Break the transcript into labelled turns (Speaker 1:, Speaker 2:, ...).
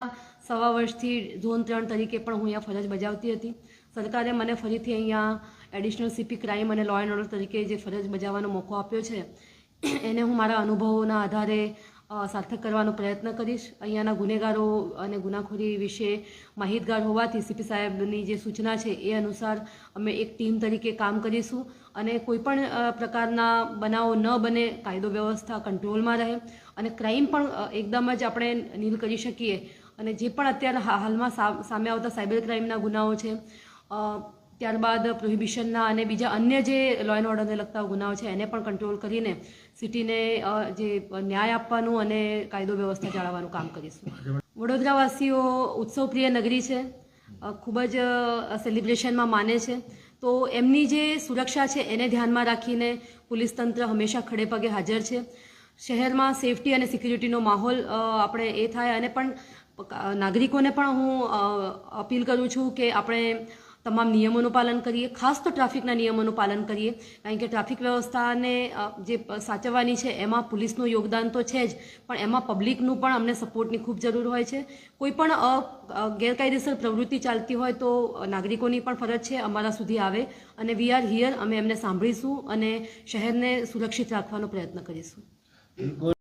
Speaker 1: સવા વર્ષથી ઝોન ત્રણ તરીકે પણ હું અહીંયા ફરજ બજાવતી હતી. સરકારે મને ફરીથી અહીંયા એડિશનલ સીપી ક્રાઇમ અને લો એન્ડ ઓર્ડર તરીકે જે ફરજ બજાવવાનો મોકો આપ્યો છે, એને હું મારા અનુભવોના આધારે સાર્થક કરવાનો પ્રયત્ન કરીશ. અહીંયાના ગુનેગારો અને ગુનાખોરી વિશે માહિતગાર હોવાથી સીપી સાહેબની જે સૂચના છે એ અનુસાર અમે એક ટીમ તરીકે કામ કરીશું અને કોઈપણ પ્રકારના બનાવો ન બને, કાયદો વ્યવસ્થા કંટ્રોલમાં રહે અને ક્રાઇમ પણ એકદમ જ આપણે નીલ કરી શકીએ અને જે પણ અત્યારે હાલમાં સામે આવતા સાયબર ક્રાઇમના ગુનાઓ છે ત્યારબાદ પ્રોહિબિશનના અને બીજા અન્ય જે લો એન્ડ ઓર્ડરને લગતા ગુનાઓ છે, એને પણ કંટ્રોલ કરીને સિટીને જે ન્યાય આપવાનું અને કાયદો વ્યવસ્થા જાળવવાનું કામ કરીશું. વડોદરાવાસીઓ ઉત્સવપ્રિય નગરી છે ખૂબ જ સેલિબ્રેશનમાં માને છે. તો એમની જે સુરક્ષા છે, એને ધ્યાનમાં રાખીને પોલીસ તંત્ર હંમેશા ખડે પગે હાજર છે. શહેરમાં સેફટી અને સિક્યુરિટીનો માહોલ આપણે એ થાય અને પણ નાગરિકોને પણ હું અપીલ કરું છું કે આપણે તમામ નિયમોનું પાલન કરીએ, ખાસ તો ટ્રાફિકના નિયમોનું પાલન કરીએ, કારણ કે ટ્રાફિક વ્યવસ્થાને જે સાચવવાની છે, એમાં પોલીસનું યોગદાન તો છે જ, પણ એમાં પબ્લિકનું પણ અમને સપોર્ટની ખૂબ જરૂર હોય છે. કોઈ પણ ગેરકાયદેસર પ્રવૃત્તિ ચાલતી હોય તો નાગરિકોની પણ ફરજ છે, અમારા સુધી આવે, અને વી આર હિયર અમે એમને સાંભળીશું અને શહેરને સુરક્ષિત રાખવાનો પ્રયત્ન કરીશું.